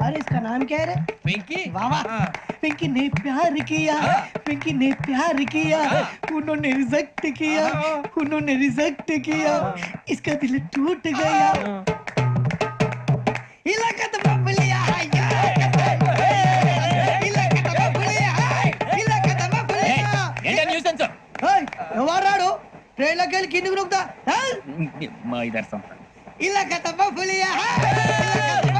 अरे इसका नाम क्या है रे వెంకీ वाह वाह हाँ। पिंकी ने प्यार किया पिंकी ने प्यार किया उन्होंने रिजेक्ट किया उन्होंने रिजेक्ट किया इसका दिल टूट गया इलाकत बबलिया हाय इलाकत बबलिया हाय इलाकत बबलिया ఏంటా న్యూసెన్స్ ఏయ్, ఎవరాడు ట్రైన్లోకి వెళ్ళి కిందికి నొక్కుతా మా ఇదర్శం ఇలాకత బబులియా ఇలాకత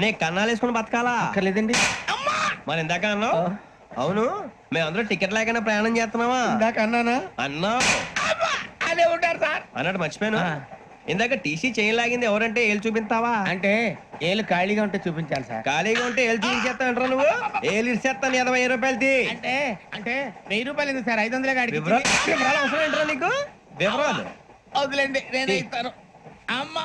నే కన్నాలు వేసుకుని బతకాలా? అక్కర్లేదండి. మరి ఇందాక అన్నావు? అవును మేమందరూ టికెట్ లేకుండా ప్రయాణం చేస్తున్నావా ఇందాక అన్నానా? అన్నావు. అదే ఉంటారు సార్. అన్నట్టు మర్చిపోయాను. ఇందాక టీసీ చేయి లాగింది ఎవరంటే ఏళ్ళు చూపిస్తావా? అంటే ఏళ్ళు ఖాళీగా ఉంటే చూపించాలి సార్. ఖాళీగా ఉంటే ఏళ్ళు చూపించేస్తానంటారా నువ్వు? ఏళ్ళు ఇచ్చేస్తాను ఇరవై రూపాయలది. అంటే అంటే వెయ్యి రూపాయలు ఎందుకు సార్? ఐదు వందలే వివరాలు అవసరం ఏంట్రా నీకు? వివరాలు. వదిలేండి నేనే ఇస్తాను. అమ్మా!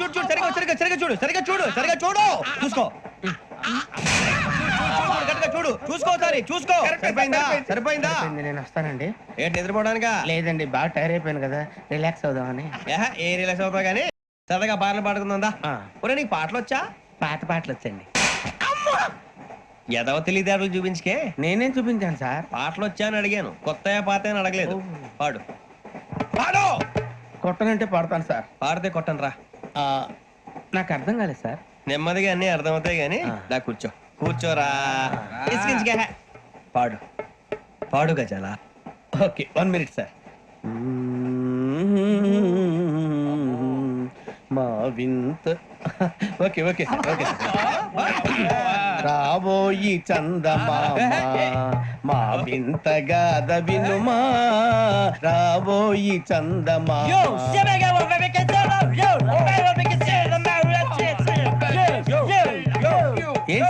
చూడు చూడు సరిగా సరిగా సరిగా చూడు సరిగా చూడు సరిగా చూడు. చూసుకో. గట్టిగా చూడు. చూసుకో ఒకసారి చూసుకో. సరిపోయిందా? సరిపోయిందా? నేను వస్తానండి. ఏంటి నిద్రపోవడానికా లేదండి బాగా టైర్ అయిపోయాను కదా రిలాక్స్ అవుదామని. ఏహ, ఏ రిలాక్స్ అవుతావు కానీ? సరదాగా పాటలు పాడుకుందా ఆ. ఒరే నీకు పాటలు వచ్చా పాత పాటలు వచ్చండి ఎదవ తెలివితేటలు చూపించుకే. నేనేం చూపించాను సార్? పాటలు వచ్చా అని అడిగాను. కొత్త పాత అని అడగలేదు. పాడు. పాడు! కొట్టనంటే పడతాను సార్. పాడితే కొట్టను రా నాకు అర్థం కాలేదు సార్. నెమ్మదిగా అన్ని అర్థమవుతాయి కానీ. దా కూర్చో. కూర్చోరా. పాడు. పాడు గజాల. Okay one minute sir. మా వింత. Okay okay sir okay sir. రాబోయి చందమామ మా వింతగాద వినుమా. రాబోయి చందమామ.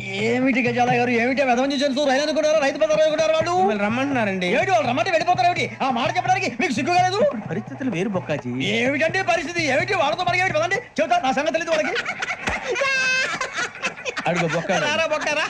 ఏమిటి గజాల గారు? ఏమిటి? వెదవం చేసిన రైలు అనుకున్నారు? రైతు పెద్ద అనుకున్నారు వాళ్ళు? మిమ్మల్ని రమ్మంటున్నారండి. ఏమిటి వాళ్ళు రమ్మంటే వెళ్ళిపోతారు ఏమిటి? ఆ మాట చెప్పడానికి మీకు సిగ్గు కాలేదు? పరిస్థితులు వేరు బొక్కాజీ. ఏమిటంటే పరిస్థితి? ఏమిటి? వాళ్ళతో మనకి ఏమిటి? పదండి చెబుతా నా సంగతి తెలియదు వాళ్ళకి. అడుగు బొక్క రారా బొక్క రా